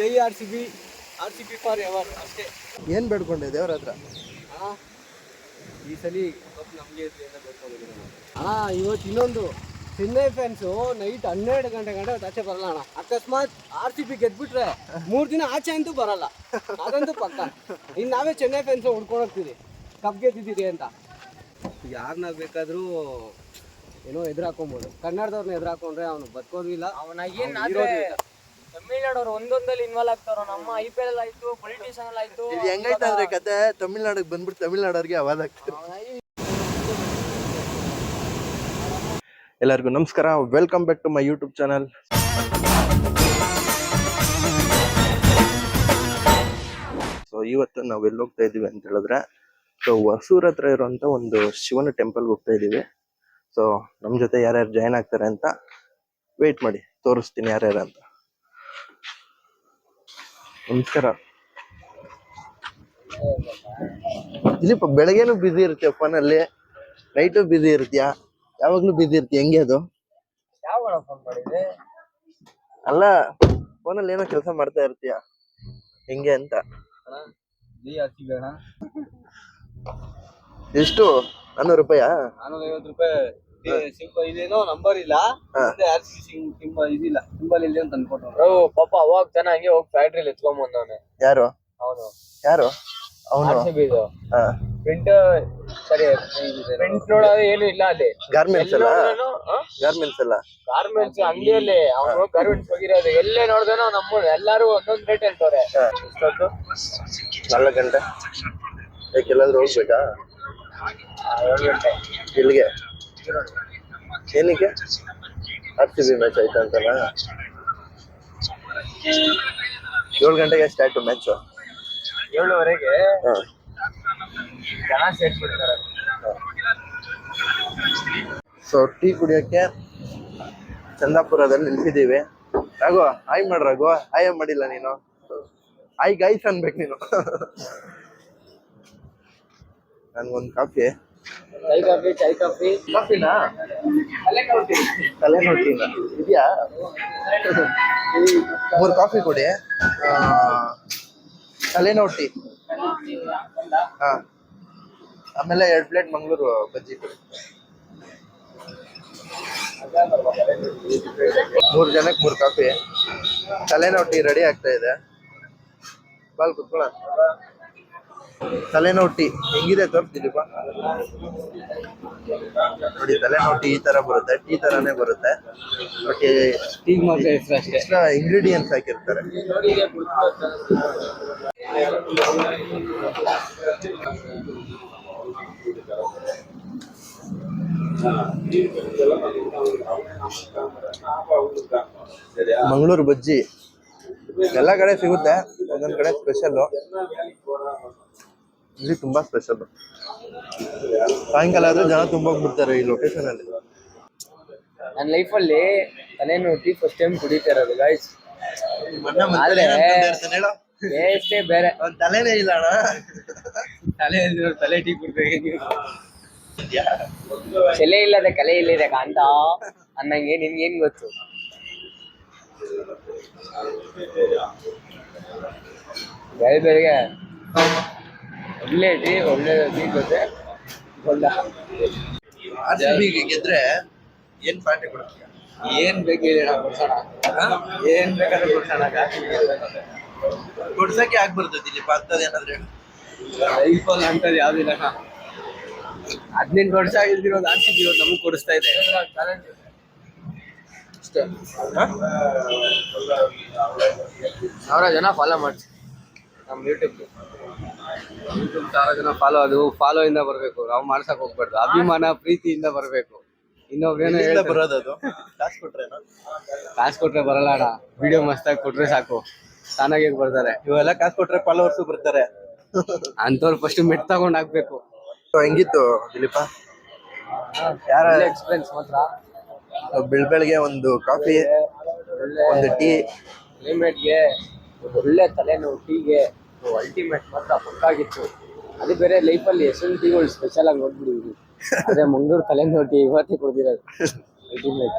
ಜೈ R C B R C B forever ಅಷ್ಟೇ. ಏನು ಬೇಡ್ಕೊಂಡೆ ದೇವ್ರ ಹತ್ರ? ಹಾ ಈ ಸಲ ಕಪ್ ನಮಗೆ ಬೇಡ್ಕೊಂಡಿದ್ದೀನಿ ಅಣ್ಣ ಇವತ್ತು ಇನ್ನೊಂದು ಚೆನ್ನೈ ಫ್ಯಾನ್ಸು ನೈಟ್ ಹನ್ನೆರಡು ಗಂಟೆ ಗಂಟೆ ಹೊತ್ತು ಆಚೆ ಬರಲ್ಲ ಅಣ್ಣ. ಅಕಸ್ಮಾತ್ ಆರ್ ಸಿ ಬಿ ಗೆದ್ಬಿಟ್ರೆ ಮೂರು ದಿನ ಆಚೆ ಅಂತೂ ಬರಲ್ಲ. ಅದಂತೂ ಪಕ್ಕ. ಇನ್ನು ನಾವೇ ಚೆನ್ನೈ ಫ್ಯಾನ್ಸ್ ಹುಡ್ಕೊಂಡು ಹೋಗ್ತೀವಿ. ಕಪ್ ಗೆದ್ದಿದ್ದೀರಿ ಅಂತ. ಯಾರನ್ನ ಬೇಕಾದರೂ ಏನೋ ಎದುರಾಕೊಂಬೋದು. ಹಾಕೊಬೋದು ಕನ್ನಡದವ್ರನ್ನ ಎದುರಾಕೊಂಡ್ರೆ ಅವನು ಬದುಕೋದು ಇಲ್ಲ. ತಮಿಳ್ನಾಡವ್ರು ಒಂದೊಂದಲ್ಲಿ ಇನ್ವಾಲ್ವ್ ಆಗ್ತಾರೋ ನಮ್ಮ ಐ ಪಿ ಎಲ್ ಆಯ್ತು ಪೊಲಿಟಿಷಿಯನ್ ಅಲ್ಲಿ ಆಯ್ತು ಇದು ಹೆಂಗೈತೆ ಅಂದ್ರೆ ಕತೆ ತಮಿಳ್ನಾಡಿಗೆ ಬಂದ್ಬಿಟ್ಟು ತಮಿಳ್ನಾಡವ್ರಿಗೆ ಆಗ್ತದೆ? ಎಲ್ಲರಿಗೂ ನಮಸ್ಕಾರ. Welcome back to my YouTube channel so ಇವತ್ತು ನಾವು ಎಲ್ಲಿ ಹೋಗ್ತಾ ಇದೀವಿ ಅಂತ ಹೇಳಿದ್ರೆ ಸೊ ಹೊಸೂರ್ ಹತ್ರ ಇರುವಂತ ಒಂದು ಶಿವನ ಟೆಂಪಲ್ ಹೋಗ್ತಾ ಇದೀವಿ. ಸೊ ನಮ್ ಜೊತೆ ಯಾರ್ಯಾರು ಜಾಯ್ನ್ ಆಗ್ತಾರೆ ಅಂತ ವೇಟ್ ಮಾಡಿ. ತೋರಿಸ್ತೀನಿ ಯಾರ್ಯಾರು ಅಂತ. ನಮಸ್ಕಾರ. ದಿಲೀಪ್ ಬೆಳಗ್ಗೆನು ಬಿಸಿ ಇರುತ್ತೆ ಫೋನಲ್ಲಿ ನೈಟು ಬಿಸಿ ಇರ್ತೀಯಾ? ಯಾವಾಗ್ಲೂ ಬಿಸಿ ಇರ್ತೀಯ? ಹೆಂಗೆ ಅದು? ಯಾವ ಫೋನ್ ಮಾಡಿದ್ರೆ ಅಲ್ಲ ಫೋನಲ್ಲಿ ಏನೋ ಕೆಲಸ ಮಾಡ್ತಾ ಇರ್ತೀಯ? ಹೆಂಗೆ ಅಂತ? ಎಷ್ಟು? ನಾನ್ನೂರು ರೂಪಾಯಾ? ನಾನೂರ ಐವತ್ತು ರೂಪಾಯಿ. ಸಿಂಪಲ್ ಇದೇನೋ ನಂಬರ್ ಇಲ್ಲ. ಹಾ. ಆರ್ ಸಿ ಸಿಂಬಲ್ ಇದಿಲ್ಲ. ಸಿಂಬಲ್ ಇಲ್ಲ ಅಂತ ಅನ್ಕೊಂಡ್ರು ಪಾಪ ಅವಾಗ ಜನ ಹಂಗೆ ಹೋಗಿ ಫ್ಯಾಕ್ಟ್ರಿಲಿ ಎತ್ಕೊಂಡ್ ಯಾರು? ಅವನು. ಯಾರು? ಅವನು? ಪ್ರಿಂಟ್ ಸರಿ ಪ್ರಿಂಟ್ ನೋಡೋದು ಏನು ಇಲ್ಲ ಅಲ್ಲಿ. ಗಾರ್ಮೆಂಟ್ಸ್ ಅಲ್ಲ? ಗಾರ್ಮೆಂಟ್ಸ್ ಅಲ್ಲ? ಗಾರ್ಮೆಂಟ್ಸ್ ಅಂಗಡಿಯಲ್ಲಿ. ಅವನು ಗಾರ್ಮೆಂಟ್ಸ್ ಹೋಗಿರೋದು. ಎಲ್ಲೇ ನೋಡಿದನೋ ನಮ್ಮ ಎಲ್ಲಾರು ಒಂದೊಂದ್ ರೇಟ್ ಹೇಳ್ತವ್ರೆ. ಎಷ್ಟೊತ್ತು? ನಾಲ್ಕು ಗಂಟೆ? ಹೋಗ್ಬೇಕಾ? ಇಲ್ಲಿಗೆ? ಏನಕ್ಕೆ? ಆರ್ ಸಿ ಬಿ ಮ್ಯಾಚ್ ಆಯ್ತಾ ಅಂತಲ್ಲ ಏಳು ಗಂಟೆಗೆ ಸ್ಟಾರ್ಟ್ ಮ್ಯಾಚು ಏಳುವರೆಗೆ ಜನ ಸೊ ಟೀ ಕುಡಿಯೋಕ್ಕೆ ಚಂದಾಪುರದಲ್ಲಿ ನಿಲ್ಸಿದ್ದೀವಿ ರಘು ಹಾಯ್ ಮಾಡ್ ರಘು ಹಾಯ್ ಮಾಡಿಲ್ಲ ನೀನು? ಹಾಯ್ ಗೈಸ್ ಅನ್ಬೇಕು ನೀನು. ನನ್ಗೊಂದು coffee chai coffee chai coffee ಕಾಫಿನಾ ತಲೆ ಟೀನಾ ಇದೆಯಾ? ಮೂರು ಕಾಫಿ ಕೊಡಿ. ತಲೆ ತಲೆನೋವು ಟೀ ಹಾ. ಆಮೇಲೆ ಎರಡು ಪ್ಲೇಟ್ ಮಂಗಳೂರು ಬಜ್ಜಿ ಕೊಡಿ. ಮೂರು ಜನಕ್ಕೆ ಮೂರು ಕಾಫಿ ತಲೆನೋವು ಟೀ ರೆಡಿ ಆಗ್ತಾ ಇದೆ. ಬಾಲ್ ಕುತ್ಕೊಳ್ಳ ತಲೆನೋವು ಟೀ ಹೆಂಗಿದೆ ತೋರಿಸ್ತಿದ್ದೀಪ ನೋಡಿ ತಲೆನೋಟಿ ಈ ತರ ಬರುತ್ತೆ ಟೀ ತರಾನೇ ಬರುತ್ತೆ. ಬಟ್ ಟೀ ಮಾತ್ರ ಹೆಸರು ಅಷ್ಟೇ? ಎಕ್ಸ್ಟ್ರಾ ಇಂಗ್ರೀಡಿಯೆಂಟ್ಸ್ ಹಾಕಿರ್ತಾರೆ. ಮಂಗಳೂರು ಬಜ್ಜಿ ಎಲ್ಲ ಕಡೆ ಸಿಗುತ್ತೆ ಒಂದೊಂದ್ ಕಡೆ ಸ್ಪೆಷಲ್ ಇಲ್ಲಿ ತುಂಬಾ ಸ್ಪೆಷಲ್ ಸಾಯಂಕಾಲ ಆದ್ರೆ ಜನ ತುಂಬಾ ಬಿಡ್ತಾರೆ ಈ ಲೊಕೇಶನ್ ಅಲ್ಲಿ. ನನ್ನ ಲೈಫಲ್ಲಿ ತಲೆನೋವು ಟೀ ಫಸ್ಟ್ ಟೈಮ್ ಕುಡಿತಾ ಇರೋದು ಗಾಯ್ಸ್ ಆದ್ರೆ ಟೇಸ್ಟೇ ಬೇರೆ. ಅವ್ನ್ ತಲೆನೇ ಇಲ್ಲ ಅಣ್ಣ. ತಲೆ ತಲೆ ಟೀ ಕುಡ್ಬೇಕು ತಲೆ ಇಲ್ಲದೆ ಕಲೆ ಇಲ್ಲಿದೆ ಕಾಂತ. ಅನ್ನಂಗೆ ನಿನ್ಗೇನ್ ಗೊತ್ತು? ಬೆಳೆ ಬೆಳಗ್ಗೆ ಒಳ್ಳೆ ಟೀ ಒಳ್ಳೆ ಟೀ ಜೊತೆ ಒಳ್ಳೆ. ಆರ್ ಸಿ ಬಿ ಗೆದ್ರೆ ಏನ್ ಪಾರ್ಟಿ ಕೊಡ್ತೀಯ? ಏನ್ ಬೇಕು ಹೇಳಿ ಕೊಡ್ಸೋಣ. ಏನ್ ಬೇಕಾದ್ರೆ ಕೊಡ್ಸೋಣ ಕೊಡ್ಸಕ್ಕೆ ಯಾಕೆ ಬರ್ತದೆ ಇಲ್ಲಿ ಅಂತದ್ ಏನಾದ್ರೆ ಐಫೋನ್ ಅಂತದ್ ಯಾವ್ದಿಲ್ಲ ಹದಿನೆಂಟು ವರ್ಷ ಆಗಿರ್ತಿರೋದು ಆರ್ ಸಿ ಬಿ ನಮಗೆ ಕೊಡಿಸ್ತಾ ಇದೆ. ಸಾವಿರ ಜನ ಫಾಲೋ ಮಾಡ್ಸಿ. ನಮ್ಮ ಯೂಟ್ಯೂಬ್ ಯೂಟ್ಯೂಬ್ ಸಾವಿರ ಜನ ಫಾಲೋ ಅದು ಫಾಲೋ ಇಂದ ಬರ್ಬೇಕು. ನಾವು ಮಾಡ್ಸಕ್ ಹೋಗ್ಬಾರ್ದು. ಅಭಿಮಾನ ಪ್ರೀತಿಯಿಂದ ಬರ್ಬೇಕು. ಇನ್ನೊಬ್ರೇನೋ ಬರೋದದು ಬರೋದು ಅದು. ಕಾಸು ಕೊಟ್ರೇನೋ ಕಾಸು ಕೊಟ್ರೆ ಬರಲ್ಲ ಅಣ್ಣ. ವಿಡಿಯೋ ಮಸ್ತಾಗಿ ಕೊಟ್ರೆ ಸಾಕು. ತಾನಾಗಿ ಬರ್ತಾರೆ. ಇವೆಲ್ಲ ಕಾಸು ಕೊಟ್ರೆ ಫಾಲೋವರ್ಸ್ ಬರ್ತಾರೆ. ಅಂತವ್ರು ಫಸ್ಟ್ ಮೆಟ್ ತಗೊಂಡ್ ಹಾಕ್ಬೇಕು. ಹೆಂಗಿತ್ತು ದಿಲೀಪ? ಯಾರ ಎಕ್ಸ್ಪೀರಿಯನ್ಸ್ ಮಾತ್ರ. ಬೆಳ್ ಬೆಳಗ್ಗೆ ಒಂದು ಕಾಫಿ ಒಂದು ಟೀ ಕ್ಲೈಮೇಟ್ಗೆ ಒಳ್ಳೆ ತಲೆನೋವು ಟೀಗೆ ಅಲ್ಟಿಮೇಟ್ ಮಾತ್ರ ಪಕ್ಕಾಗಿತ್ತು ಅದು ಬೇರೆ ಲೈಫಲ್ಲಿ ಎಷ್ಟೊಂದು ಟೀಗಳು ಸ್ಪೆಷಲ್ ಆಗಿ ನೋಡ್ಬಿಡಿದ್ವಿ ಅದೇ ಮಂಗಳೂರು ತಲೆ ನೋಡಿ ಇವತ್ತೇ ಕೊಡ್ದಿರೋದು. ಅಲ್ಟಿಮೇಟ್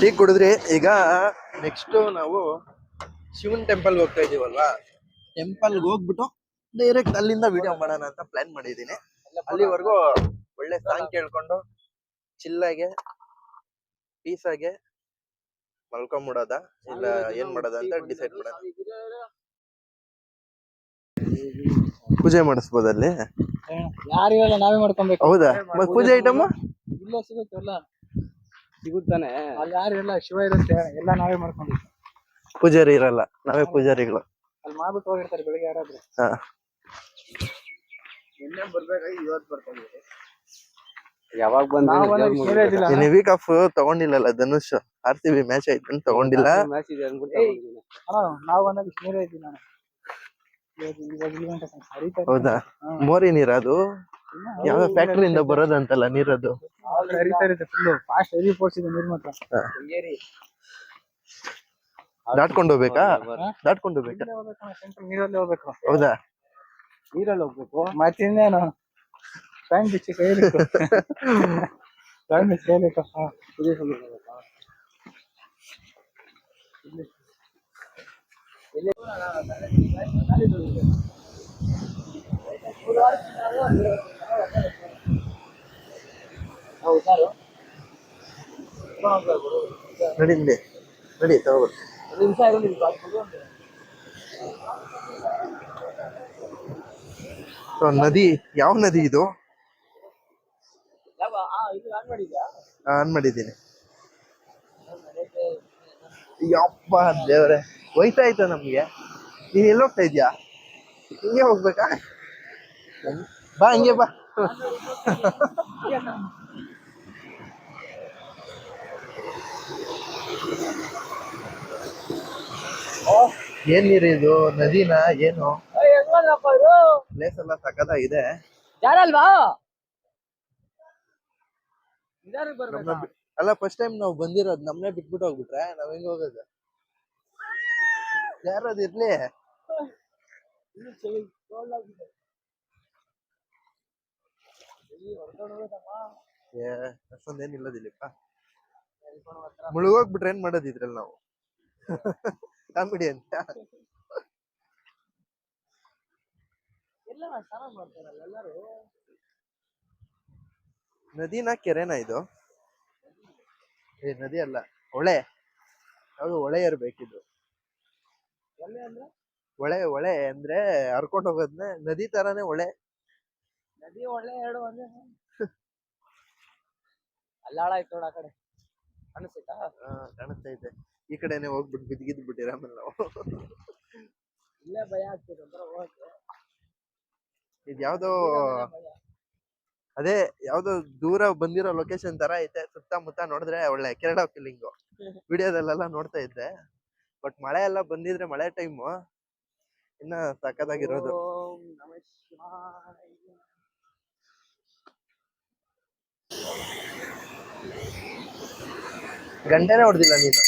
ಟೀ ಕುಡಿದ್ರಿ ಈಗ ನೆಕ್ಸ್ಟ್ ನಾವು ಶಿವನ್ ಟೆಂಪಲ್ಗೆ ಹೋಗ್ತಾ ಇದೀವಲ್ವಾ ಟೆಂಪಲ್ಗೆ ಹೋಗ್ಬಿಟ್ಟು ಡೈರೆಕ್ಟ್ ಅಲ್ಲಿಂದ ವಿಡಿಯೋ ಮಾಡೋಣ ಅಂತ ಪ್ಲಾನ್ ಮಾಡಿದೀನಿ ಅಲ್ಲಿವರೆಗೂ ಒಳ್ಳೆ ಸಾಂಗ್ ಕೇಳ್ಕೊಂಡು ಚಿಲ್ಲಾಗೆ ಪೀಸಾಗೆ ಮಲ್ಕೊಂಬಿಡೋದ? ಇಲ್ಲ ಏನ್ ಮಾಡೋದ ಅಂತ ಡಿಸೈಡ್ ಮಾಡ ಪೂಜೆ ಮಾಡಿಸ್ಬೋದ ಅಲ್ಲಿ ಯಾರು ಹೇಳಲ್ಲ ನಾವೇ ಮಾಡ್ಕೊಬೇಕು. ಹೌದಾ? ಮತ್ ಪೂಜೆ ಐಟಮ್ ಇಲ್ಲ ಸಿಗುತ್ತೆ ಎಲ್ಲ ಸಿಗುತ್ತಾನೆ. ಅಲ್ಲಿ ಯಾರು ಇಲ್ಲ ಶಿವ ಇರುತ್ತೆ ಎಲ್ಲ ನಾವೇ ಮಾಡ್ಕೊಂಡು ಪೂಜಾರಿ ಇರಲ್ಲ ನಾವೇ ಪೂಜಾರಿಗಳು. ಅಲ್ಲಿ ಮಾಡ್ಬಿಟ್ಟು ಹೋಗಿರ್ತಾರೆ ಬೆಳಿಗ್ಗೆ ಯಾರಾದ್ರೂ. ಹಾ. ನಿನ್ನೆ ಬರ್ಬೇಕಾಗಿ ಇವತ್ತು ಬರ್ತಾ ಯಾವಾಗ ನೀನ್ week off ತಗೊಂಡಿಲ್ಲಲ್ಲ Dhanush? R C B match ಆಯ್ತು ಅಂತ ತಗೊಂಡಿಲ್ಲ. ಮ್ಯಾಚ್ ಇದೆ ಅನ್ಬಿಟ್ಟು ಅಣ್ಣ ನಾವು ಇದೆ. ಹೌದಾ. ಮೋರಿ ನೀರ ಅದು? ಯಾವ ಫ್ಯಾಕ್ಟ್ರಿಯಿಂದ ಬರೋದಂತಲ್ಲ ನೀರದು ಫಾಸ್ಟ್ ಹೆವಿ ಫೋರ್ಸ್ ಇದೆ ನೀರ್ ಮಾತ್ರ. ದಾಟ್ಕೊಂಡು ಹೋಗ್ಬೇಕಾ? ದಾಟ್ಕೊಂಡು ಹೋಗ್ಬೇಕಾ? ನೀರಲ್ಲಿ ಹೋಗ್ಬೇಕು. ಹೌದಾ? ನೀರಲ್ಲಿ ಹೋಗ್ಬೇಕು? ಮತ್ತಿನ್ನೇನು ಟೈಮ್ ಬಿಚ್ಚಿ ಕೈ ಟೈಮ್ ಬಿಚ್ಚಿ ಕೈಲಿಟ್ಟು ಹಾ ಪೂಜೆ ಸಮಯ ಹೋಗ್ಬೇಕಾ? ಇಲ್ಲಿ. ಇಲ್ಲಿ. ಹೌದಾರು ನಡಿ ನಡಿ ತಗೋಬರ್ತೀನಿ ನಿಮಿಷ ನದಿ ಯಾವ ನದಿ ಇದು ಆನ್ ಮಾಡಿದ್ದೀನಿ ಯಪ್ಪ ದೇವ್ರೆ ಹೋಯ್ತಾ ಇತ್ತು ನಮ್ಗೆ. ನೀನ್ ಎಲ್ಲಿ ಹೋಗ್ತಾ ಇದ್ಯಾ? ಹಿಂಗೆ ಹೋಗ್ಬೇಕಾ? ಬಾ ಹಿಂಗೆ ಬಾ. ಏನ್ ನೀರಿದು ಇದು? ನದಿನ? ಏನು? ಪ್ಲೇಸ್ ಎಲ್ಲ ಸಕ್ಕತ್ತಾಗಿದೆ ಯಾರಲ್ವಾ? ಅಲ್ಲ ಫಸ್ಟ್ ಟೈಮ್ ನಾವು ಬಂದಿರೋದು ನಮ್ನೇ ಬಿಟ್ಬಿಟ್ಟು ಹೋಗ್ಬಿಟ್ರೆ ನಾವ್ ಹೆಂಗ್ ಹೋಗೋದು? ಹೋಗೋದಮ್ಮ. ಇರ್ಲಿ. ಅಷ್ಟೊಂದೇನ್ ಇಲ್ಲದಿಲ್ಲಪ್ಪ. ಮುಳುಗೋಗ್ಬಿಟ್ರೆ ಏನ್ ಮಾಡೋದು ಇದ್ರಲ್ಲಿ ನಾವು? ಕಾಮಿಡಿ ಅಂತ. ನದಿನ ಕೆರೆನಾ ಇದು? ಏ, ನದಿ ಅಲ್ಲ, ಹೊಳೆ. ಯಾವ್ದು ಹೊಳೆ ಇರ್ಬೇಕಿದು ಅಂದ್ರೆ? ಹೊಳೆ ಹೊಳೆ ಅಂದ್ರೆ ಹರ್ಕೊಂಡ್ ಹೋಗೋದ್ನ ನದಿ ತರಾನೇ ಹೊಳೆ ನದಿ ಒಳ್ಳೆ ಎರಡು ಅಂದ್ರೆ ಅಲ್ಲಾಳ ಆಯ್ತು ನೋಡ ಆ ಕಡೆ. ಅನಿಸ್ತಾ ಕಾಣಿಸ್ತೈತೆ ಈ ಕಡೆನೆ ಹೋಗ್ಬಿಟ್ಟು ಬಿದ್ದಿಗಿದ್ ಬಿಟ್ಟಿರ ಆಮೇಲೆ ನಾವು. ಇಲ್ಲೇ ಭಯ ಆಗ್ತಿದೆ ಇದ್ ಹೋಗಕ್ಕೆ. ಇದು ಯಾವ್ದೋ ಅದೇ ಯಾವ್ದೋ ದೂರ ಬಂದಿರೋ ಲೊಕೇಶನ್ ತರ ಐತೆ ಸುತ್ತಮುತ್ತ ನೋಡಿದ್ರೆ ಒಳ್ಳೆ ಕೆರಡ ಫೀಲಿಂಗು ವಿಡಿಯೋದಲ್ಲೆಲ್ಲ ನೋಡ್ತಾ ಇದ್ದೆ. ಬಟ್ ಮಳೆ ಎಲ್ಲ ಬಂದಿದ್ರೆ ಮಳೆ ಟೈಮು ಇನ್ನ ಶಿವಾಯ. ಗಂಟೆನೇ ಹೊಡೆದಿಲ್ಲ ನೀನು.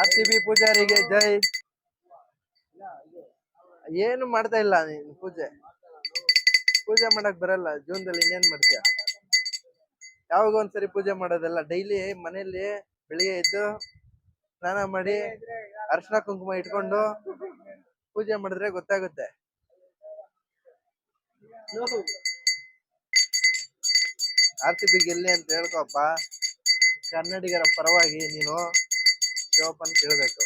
ಆರ್ ಸಿ ಬಿ ಪೂಜಾರಿಗೆ ಜೈ. ಏನು ಮಾಡ್ತಾ ಇಲ್ಲ ನೀನು ಪೂಜೆ. ಪೂಜೆ ಮಾಡಕ್ ಬರಲ್ಲ ಜೂನ್ದಲ್ಲಿ ಇನ್ನೇನ್ ಮಾಡ್ತೀಯ? ಯಾವಾಗ ಒಂದ್ಸರಿ ಪೂಜೆ ಮಾಡೋದಲ್ಲ, ಡೈಲಿ ಮನೆಯಲ್ಲಿ ಬೆಳಿಗ್ಗೆ ಎದ್ದು ಸ್ನಾನ ಮಾಡಿ ಅರ್ಶಿನ ಕುಂಕುಮ ಇಟ್ಕೊಂಡು ಪೂಜೆ ಮಾಡಿದ್ರೆ ಗೊತ್ತಾಗುತ್ತೆ. ಆರ್ತಿ ಬಿ ಅಂತ ಹೇಳ್ಕೊಪ್ಪ ಕನ್ನಡಿಗರ ಪರವಾಗಿ ನೀನು ಶಿವಪ್ಪನ್ ಕೇಳ್ಬೇಕು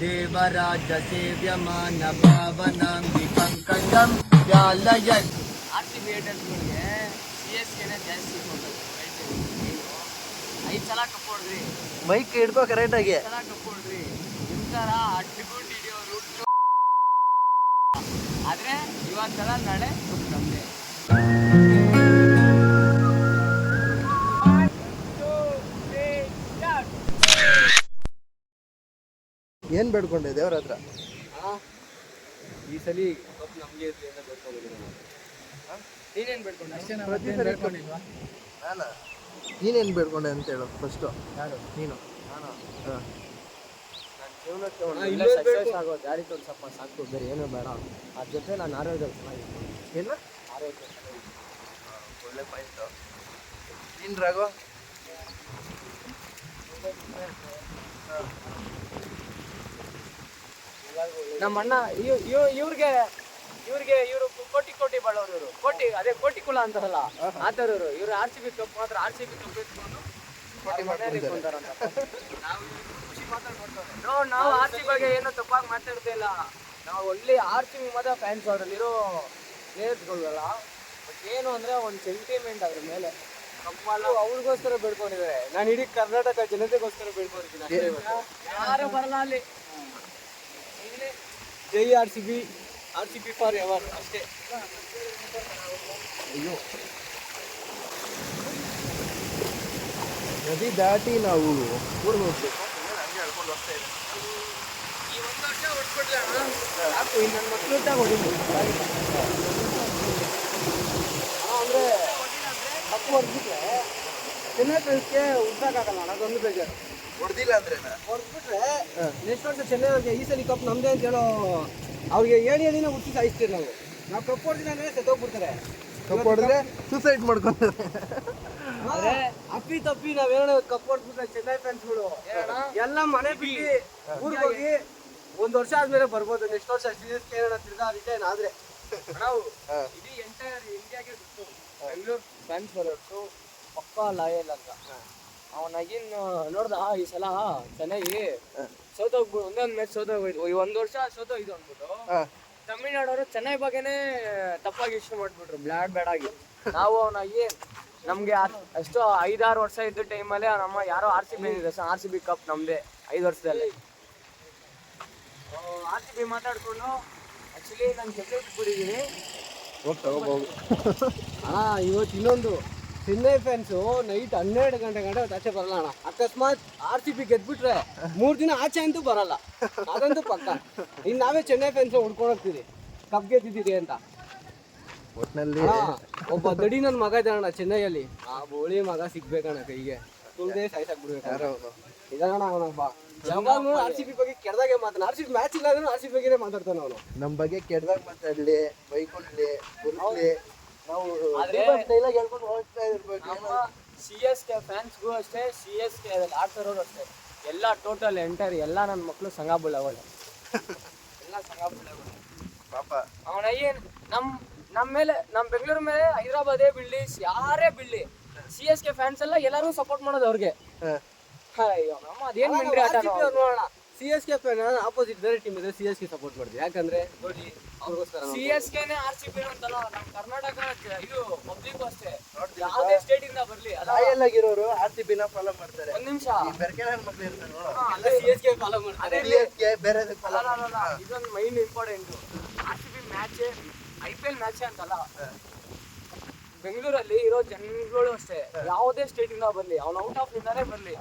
ದೇವರಾಜ ಸೇವ್ಯಮಾನ ಭಾವನಾಂಗಿ ಪಂಕಜಂ ವ್ಯಾಲಯನ್ ಆರ್ ಸಿ ಬಿ ಏಟರ್ಸ್ಗಳಿಗೆ ಸಿ ಎಸ್ ಕೆನೇ ಜಾಸ್ತಿ ಐದು ಸಲ ಕಪ್ಪೋಡ್ರಿ ಮೈಕ್ ಹಿಡ್ಕೋ ಕರೆಕ್ಟಾಗಿ. ಸಲ ಕಪ್ಪೋಡ್ರಿ ಹೊಡ್ದ್ರಿ ನಿಮ್ ಥರ ಅಡ್ಡುಗುಂಡು ಹಿಡಿಯೋರು ಆದ್ರೆ ಇವತ್ತಲ್ಲ ನಾಳೆ ಕಪ್ ಏನ್ ಬೇಡ್ಕೊಂಡೆ ದೇವ್ರ ಹತ್ರ? ಈ ಸಲ ಕಪ್ ನಮಗೆ ಇರ್ಲಿ ಅಂತ ಬೇಡ್ಕೊಂಡಿದ್ದೀನಿ ನೀನೇನು ನೀನೇನ್ ಬೇಡ್ಕೊಂಡು? ಅಷ್ಟೇ ಪ್ರತಿ ಸರಿ ನಾನಾ? ನೀನೇನ್ ಬೇಡ್ಕೊಂಡೆ ಅಂತ ಹೇಳು ಫಸ್ಟ್ ಯಾರು? ನೀನು? ನಾನು? ಹಾಂ. ಜೀವನಕ್ಕೆ ಒಂದು ಹಾ, ಒಳ್ಳೆ ಇಲ್ಲೇ ಸಕ್ಸಸ್ ಆಗೋ ದಾರಿ ತೋರ್ಸಪ್ಪ ಸಾಕು. ಬೇರೆ ಏನು ಬೇಡ. ಅದ್ರ ಜೊತೆ ನಾನು ಆರೋಗ್ಯ ಚೆನ್ನಾಗಿರ್ತೀನಿ ಏನು? ಆರೋಗ್ಯ. ಒಳ್ಳೆ ಪಾಯಿಂಟು ನೀನು ರಾಘವ? ನಮ್ಮ ಅಣ್ಣ ಇವ್ ಇವ್- ಇವ್ರಿಗೆ ಇವ್ರಿಗೆ ಇವರು ಕೋಟಿ ಕೋಟಿ ಬಾಳೋರು ಇವರು. ಕೋಟಿ ಅದೇ ಕೋಟಿ ಕುಲ ಅಂತಾರಲ್ಲ ಆ ಥರ ಇವರು. ಆರ್ ಸಿ ಬಿ ಕಪ್ ಮಾತ್ರ ಆರ್ ಸಿ ಬಿ ಕಪ್ ಇಟ್ಕೊಂಡು ನಾವು ನಾವು ಆರ್ ಸಿ ಬಗ್ಗೆ ಏನೋ ತಪ್ಪಾಗಿ ಮಾತಾಡ್ತಾ ಇಲ್ಲ. ನಾವು ಒಳ್ಳೆ ಆರ್ ಸಿ ಬಿ ಮಾತ್ರ ಫ್ಯಾನ್ಸ್ ಅವರಲ್ಲಿರೋ ಪ್ಲೇಯರ್ಸ್ಗಳಲ್ಲ ಬಟ್ ಏನು ಅಂದ್ರೆ ಒಂದು ಸೆಂಟಿಮೆಂಟ್ ಅದ್ರ ಮೇಲೆ. ಅವ್ರಿಗೋಸ್ಕರ ಬೇಡ್ಕೊಂಡಿದ್ದಾರೆ. ನಾನು ಇಡೀ ಕರ್ನಾಟಕ ಜನತೆಗೋಸ್ಕರ ಬೇಡ್ಕೊಂಡಿದ್ದೀನಿ. ಯಾರು ಬರಲ್ಲ ಅಲ್ಲಿ. ಜೈ R C B R C B for ever ಅಷ್ಟೇ ನದಿ ದಾಟಿ ನಾವು ಊರಿಗೆ ಹೋಗ್ಬೇಕು. ಈ ಒಂದು ವರ್ಷ ಹೊಡ್ಕೊಡ್ಲ ಸಾಕು ಇನ್ನು ನನ್ನ ಮಕ್ಳು ಅಂತ ಹೊಡಿಲಿ? ಅಂದ್ರೆ ತಪ್ಪು ಹೊಡೆದ್ಬಿಟ್ರೆ ಚೆನ್ನೈ ಫ್ರೆಂಡ್ಸ್ಗೆ ಉಡ್ಸಕ್ಕಾಗಲ್ಲ ಅಣ್ಣ, ಅದೊಂದು ಬೇಜಾರು. ಹೊಡೆದಿಲ್ಲ ಅಂದ್ರೆ ಹೊಡೆದ್ಬಿಟ್ರೆ ನೆಕ್ಸ್ಟ್ ವರ್ಷ ಚೆನ್ನೈ ಅವ್ರಿಗೆ ಈ ಸಲ ಕಪ್ ನಮ್ದೇ ಅಂತ ಹೇಳೋ ಅವ್ರಿಗೆ ಹೇಳಿ ಹೇಳಿನ ಹುಟ್ಟಿ ಸಾಯಿಸ್ತೀವಿ ನಾವು. ನಾವು ಕಪ್ ಹೊಡ್ದಿಲ್ಲ ಅಂದ್ರೆ ಸತ್ತೋಗ್ಬಿಡ್ತಾರೆ. ಕಪ್ ಹೊಡೆದ್ರೆ ಸೂಸೈಡ್ ಮಾಡ್ಕೊಂತಾರೆ. ಆದ್ರೆ ಅಪ್ಪಿ ತಪ್ಪಿ ನಾವೇನೋ ಕಪ್ ಹೊಡ್ಬಿಟ್ರೆ ಚೆನ್ನೈ ಫ್ಯಾನ್ಸ್ಗಳು ಎಲ್ಲ ಮನೆ ಬಿಟ್ಟು ಊರಿಗೆ ಹೋಗಿ ಒಂದ್ ವರ್ಷ ಆದ್ಮೇಲೆ ಬರ್ಬೋದು. ನೆಕ್ಸ್ಟ್ ವರ್ಷ ಸೀರಿಯಸ್ ಕೇಳೋಣ ಕೆ ತಿರ್ಗಾ ರಿಟೈನ್ ಆದ್ರೆ ನಾವು ಇಡೀ ಎಂಟೈರ್ ಇಂಡಿಯಾಗೆ ಬಿಟ್ಟು ಬೆಂಗಳೂರು ಫ್ಯಾನ್ಸ್ ಬರೋದು ಪಕ್ಕ ಲಾಯಲ್ ಅಂತ ಅವನ ಅಗಿನ್ ನೋಡ್ದ ಈ ಸಲ ಚೆನ್ನಾಗಿ ಸೋತೋಗ್ಬಿಡು ಒಂದೊಂದು ಮ್ಯಾಚ್ ಸೋತೋಗ್ಬಿಟ್ಟು ಈ ಒಂದು ವರ್ಷ ಸೋತೋಗಿದ್ದು ಅಂದ್ಬಿಟ್ಟು ಅವರು ಚೆನ್ನೈ ಬಗ್ಗೆನೇ ತಪ್ಪಾಗಿ ಇಶ್ಯೂ ಮಾಡ್ಬಿಟ್ರು. ಬ್ಲಾಡ್ ಬ್ಯಾಡ್ ಆಗಿ. ನಾವು ಅವನಾಗಿ ನಮಗೆ ಅಷ್ಟು ಐದಾರು ವರ್ಷ ಇದ್ದ ಟೈಮಲ್ಲಿ ನಮ್ಮ ಯಾರೋ R C B R C B cup ನಮ್ಮದೇ ಐದು ವರ್ಷದಲ್ಲಿ. ಆರ್ ಸಿ ಬಿ ಮಾತಾಡ್ಕೊಂಡು ಆ್ಯಕ್ಚುಲಿ ನಾನು ಕೆಲಸ ಬಿಟ್ಟಿದ್ದೀನಿ ಹೋಗ್ತಾ ಹೋಗ್ಬೋದು ಅಣ್ಣ ಇವತ್ತು ಇನ್ನೊಂದು. ಚೆನ್ನೈ ಫ್ಯಾನ್ಸು ನೈಟ್ ಹನ್ನೆರಡು ಗಂಟೆ ಗಂಟೆ ಆಚೆ ಬರಲ್ಲ ಅಣ್ಣ. ಅಕಸ್ಮಾತ್ ಆರ್ ಸಿ ಬಿ ಗೆದ್ಬಿಟ್ರೆ ಮೂರ್ ದಿನ ಆಚೆ ಅಂತೂ ಬರಲ್ಲ. ಅದಂತೂ ಪಕ್ಕ. ಇನ್ನು ನಾವೇ ಚೆನ್ನೈ ಫ್ಯಾನ್ಸ್ ಹುಡ್ಕೊಂಡು ಹೋಗ್ತೀವಿ. ಕಪ್ ಗೆದ್ದಿದ್ದೀರಿ ಅಂತ. ಒಟ್ಟಿನಲ್ಲಿ ಒಬ್ಬ ದಡಿ ನನ್ನ ಮಗ ಇದ್ದಾನಣ್ಣ ಚೆನ್ನೈಯಲ್ಲಿ. ಆ ಬೋಳಿ ಮಗ ಸಿಗ್ಬೇಕಣ್ಣ ಕೈಗೆ. ತುಳ್ದೇ ಸಾಯ್ಸಾಕ್ಬಿಡ್ಬೇಕು ಯಾರೋ ಅವ್ನು. ಯಾವಾಗ್ಲೂ ಆರ್ ಸಿ ಬಿ ಬಗ್ಗೆ ಕೆಡ್ದಾಗೆ ಮಾತಾಡ ಆರ್ ಸಿ ಬಿ ಮ್ಯಾಚ್ ಇಲ್ಲ ಅಂದ್ರೆ ಆರ್ ಸಿ ಬಿ ಬಗ್ಗೆನೇ ಮಾತಾಡ್ತಾನೆ ಅವನು. ನಮ್ಮ ಬಗ್ಗೆ ಕೆಡ್ದಾಗ ಮಾತಾಡ್ಲಿ ಬೈಕೊಡ್ಲಿ ಬುರ್ಲಿ ನಾವು ಡೈಲಾಗ್ ಹೇಳ್ಕೊಂಡು ಹೋಗ್ತಾ ಇರ್ಬೇಕು. ನಮ್ಮ ಸಿ ಎಸ್ ಕೆ ಫ್ಯಾನ್ಸ್ಗೂ ಅಷ್ಟೇ ಸಿ ಎಸ್ ಕೆ ಅದ್ರಲ್ಲಿ ಆಡ್ತಾರೋರು ಅಷ್ಟೇ. ಎಲ್ಲ ಟೋಟಲ್ ಎಂಟರ್ ಎಲ್ಲ ನನ್ನ ಮಕ್ಕಳು ಸಂಘ ಬೀಳವಳೆ ಎಲ್ಲ ಸಂಘ ಬೀಳವಳೆ ಪಾಪ. ಅವನ ಏನು ನಮ್ ನಮ್ಮ ಮೇಲೆ ನಮ್ಮ ಬೆಂಗಳೂರು ಮೇಲೆ ಹೈದರಾಬಾದೇ ಬೀಳ್ಲಿ ಯಾರೇ ಬೀಳ್ಲಿ ಸಿ ಎಸ್ ಕೆ ಫ್ಯಾನ್ಸ್ ಎಲ್ಲ ಎಲ್ಲರೂ ಸಪೋರ್ಟ್ ಮಾಡೋದು ಅವ್ರಿಗೆ. ಹ. ಅಯ್ಯೋ ನಮ್ಮ ಅದೇನು ಮಿಂಟ್ರಿ ಆಟ ನೋಡೋಣ. C S K fan opposite ಬೇರೆ ಟೀಮ್ ಇದ್ರೆ ಸಿ ಎಸ್ ಕೆ ಸಪೋರ್ಟ್ ಮಾಡ್ತೀವಿ. ಯಾಕಂದ್ರೆ ನೋಡಿ ಸಿ ಎಸ್ ಕೆನೆ ಆರ್ ಸಿ ಬಿ ಅಂತಲ್ಲ ನಮ್ಮ ಕರ್ನಾಟಕ ಇದು ಪಬ್ಲಿಕ್ ಅಷ್ಟೇ. ಯಾವುದೇ ಸ್ಟೇಟ್ ಇಂದ ಬರ್ಲಿ ಆಗಿರೋರು ಆರ್ ಸಿ ಬಿನ ಫಾಲೋ ಮಾಡ್ತಾರೆ. ಒಂದ್ ನಿಮಿಷ. ಈ ಬೆರ್ಕೆನ ಮಕ್ಳು ಇರ್ತಾರೆ ಅಲ್ಲ ಸಿ ಎಸ್ ಕೆ ಫಾಲೋ ಮಾಡ್ತಾರೆ. ಸಿ ಎಸ್ ಕೆ ಬೇರೆ ಫಾಲೋ ಇದೊಂದು main important R C B match I P L match ಅಂತಲ್ಲ. ಬೆಂಗಳೂರಲ್ಲಿ ಇರೋ ಜನಗಳು ಅಷ್ಟೇ. ಯಾವುದೇ ಸ್ಟೇಟ್ ಇಂದ ಬರ್ಲಿ ಅವ್ನು ಔಟ್ ಆಫ್ ಇಂದಾನೇ ಬರ್ಲಿ.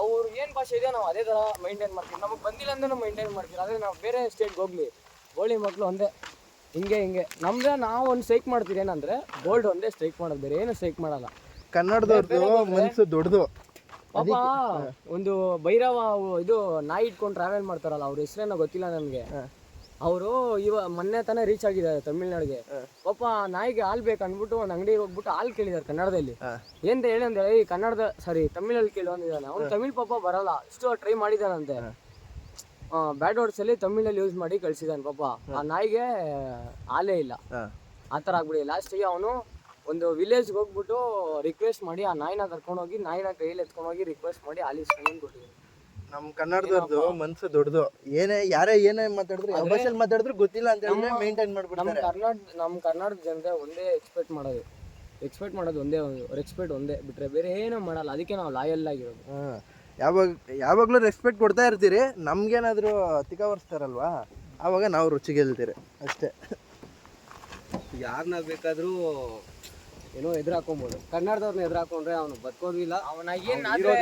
ಅವ್ರು ಏನ್ ಭಾಷೆ ಇದೆಯೋ ನಾವು ಅದೇ ತರ ಮೈಂಟೈನ್ ಮಾಡ್ತೀವಿ. ನಮಗೆ ಬಂದಿಲ್ಲ ಅಂದ್ರೆ ನಾವು ಮೈಂಟೈನ್ ಮಾಡ್ತೀವಿ. ಆದ್ರೆ ನಾವು ಬೇರೆ ಸ್ಟೇಟ್ಗೆ ಹೋಗ್ಲಿ. ಗೋಳಿ ಮಕ್ಳು ಒಂದೇ ಹಿಂಗೆ ಹಿಂಗೆ. ನಮ್ದೆ ನಾವು ಒಂದು ಸ್ಟ್ರೈಕ್ ಮಾಡ್ತೀವಿ ಏನಂದ್ರೆ ಗೋಲ್ಡ್ ಒಂದೇ ಸ್ಟ್ರೈಕ್ ಮಾಡೋದು ಬೇರೆ ಏನು ಸ್ಟ್ರೈಕ್ ಮಾಡಲ್ಲ. ಕನ್ನಡದವ್ರದ್ದು ಮನ್ಸು ದೊಡ್ಡದು. ಪಾಪ ಒಂದು ಭೈರವ ಇದು ನಾಯಿ ಇಟ್ಕೊಂಡು ಟ್ರಾವೆಲ್ ಮಾಡ್ತಾರಲ್ಲ ಅವ್ರ ಹೆಸರೇನೋ ಗೊತ್ತಿಲ್ಲ ನನಗೆ. ಅವರು ಇವ ಮೊನ್ನೆ ತಾನೇ ರೀಚ್ ಆಗಿದ್ದಾರೆ ತಮಿಳ್ನಾಡಿಗೆ. ಪಾಪ ನಾಯಿಗೆ ಹಾಲು ಬೇಕು ಅಂದ್ಬಿಟ್ಟು ಒಂದು ಅಂಗಡಿಗೆ ಹೋಗ್ಬಿಟ್ಟು ಹಾಲು ಕೇಳಿದಾರೆ ಕನ್ನಡದಲ್ಲಿ. ಏನ್ ಹೇಳಿ ಅಂದ್ರೆ ಈ ಕನ್ನಡದ ಸಾರಿ ತಮಿಳಲ್ಲಿ ಕೇಳು ಅಂದಿದ್ದಾನೆ. ಅವ್ನು ತಮಿಳ್ ಪಾಪ ಬರಲ್ಲ ಇಷ್ಟು ಟ್ರೈ ಮಾಡಿದಾನಂತೆ ಬ್ಯಾಡ್ ವರ್ಡ್ಸ್ ಅಲ್ಲಿ ತಮಿಳಲ್ಲಿ ಯೂಸ್ ಮಾಡಿ ಕಳ್ಸಿದಾನೆ ಪಾಪ. ಆ ನಾಯಿಗೆ ಆಲೇ ಇಲ್ಲ. ಆ ಥರ ಆಗ್ಬಿಡಿ ಲಾಸ್ಟಿಗೆ ಅವನು ಒಂದು ವಿಲೇಜ್ಗೆ ಹೋಗ್ಬಿಟ್ಟು ರಿಕ್ವೆಸ್ಟ್ ಮಾಡಿ ಆ ನಾಯಿನ ಕರ್ಕೊಂಡೋಗಿ ನಾಯಿನ ಕೈಯಲ್ಲಿ ಎತ್ಕೊಂಡೋಗಿ ರಿಕ್ವೆಸ್ಟ್ ಮಾಡಿ ಆಲಿ ಸ್ಪೂನ್ ಕೊಟ್ಟಿದ್ದಾನೆ ನಮ್ ಕನ್ನಡದವ್ರದ್ದು ಮನ್ಸು ದೊಡ್ಡದು. ಏನೇ ಯಾರೇ ಏನೇ ಮಾತಾಡಿದ್ರು ಯಾವ ಭಾಷೆಲಿ ಮಾತಾಡಿದ್ರು ಗೊತ್ತಿಲ್ಲ ಅಂತ ಹೇಳಿದ್ರೆ ಮೇಂಟೈನ್ ನಮ್ಮ ಮಾಡ್ಬಿಡ್ತಾರೆ. ಕರ್ನಾಟಕ ನಮ್ಮ ಕರ್ನಾಟಕ ಜನತೆ ಒಂದೇ ಎಕ್ಸ್ಪೆಕ್ಟ್ ಮಾಡೋದು. ಎಕ್ಸ್ಪೆಕ್ಟ್ ಮಾಡೋದು ಒಂದೇ ರೆಸ್ಪೆಕ್ಟ್ ಒಂದೇ. ಬಿಟ್ರೆ ಬೇರೆ ಏನೂ ಮಾಡಲ್ಲ. ಅದಕ್ಕೆ ನಾವು ಲಾಯಲ್ ಆಗಿರೋದು. ಹಾ. ಯಾವಾಗ ಯಾವಾಗಲೂ ರೆಸ್ಪೆಕ್ಟ್ ಕೊಡ್ತಾ ಇರ್ತೀರಿ. ನಮಗೇನಾದರೂ ತಿಕ್ಕ ಬರ್ಸ್ತಾರಲ್ವಾ ಆವಾಗ ನಾವು ರುಚಿ ಗೆಲ್ತೀರಿ ಅಷ್ಟೇ. ಯಾರನ್ನ ಬೇಕಾದರೂ ಏನೋ ಎದುರು ಹಾಕೊಬೋದು ಕನ್ನಡದವ್ರನ್ನ ಎದುರು ಹಾಕೊಂಡ್ರೆ ಅವನು ಬದುಕೋದು ಇಲ್ಲ. ಅವನ ಏನಾದ್ರೆ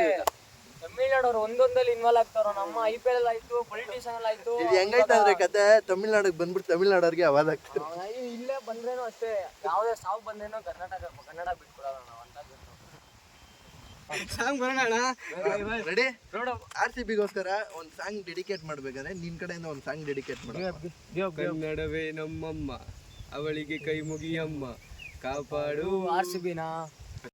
ತಮಿಳ್ನಾಡವ್ರು ಒಂದೊಂದಲ್ಲಿ ಇನ್ವಾಲ್ವ್ ಆಗ್ತಾರೋ ನಮ್ಮ ಐ ಪಿ ಎಲ್ ಆಯ್ತು ಪೊಲಿಟಿಷಿಯನ್ ಅಲ್ಲಿ ಆಯ್ತು ಇದು ಹೆಂಗೈತೆ ಅಂದ್ರೆ ಕತೆ ತಮಿಳ್ನಾಡಿಗೆ ಬಂದ್ಬಿಟ್ಟು ತಮಿಳ್ನಾಡವ್ರಿಗೆ ಆಗ್ತಾರೆ ಇಲ್ಲೇ ಬಂದ್ರೇನು ಅಷ್ಟೇ ಯಾವುದೇ ಸಾವು ಬಂದ್ರೇನು ಕರ್ನಾಟಕ ಕನ್ನಡ ಬಿಟ್ಕೊಡೋಣ ಸಾಂಗ್ ಬರೋಣ ರೆಡಿ ಆರ್ ಸಿ ಬಿಗೋಸ್ಕರ ಒಂದು ಸಾಂಗ್ ಡೆಡಿಕೇಟ್ ಮಾಡ್ಬೇಕಾದ್ರೆ ನಿನ್ ಕಡೆಯಿಂದ ಒಂದು ಸಾಂಗ್ ಡೆಡಿಕೇಟ್ ಮಾಡಿ. ಕನ್ನಡವೇ ನಮ್ಮಮ್ಮ ಅವಳಿಗೆ ಕೈ ಮುಗಿಯಮ್ಮ ಕಾಪಾಡು. R C Bina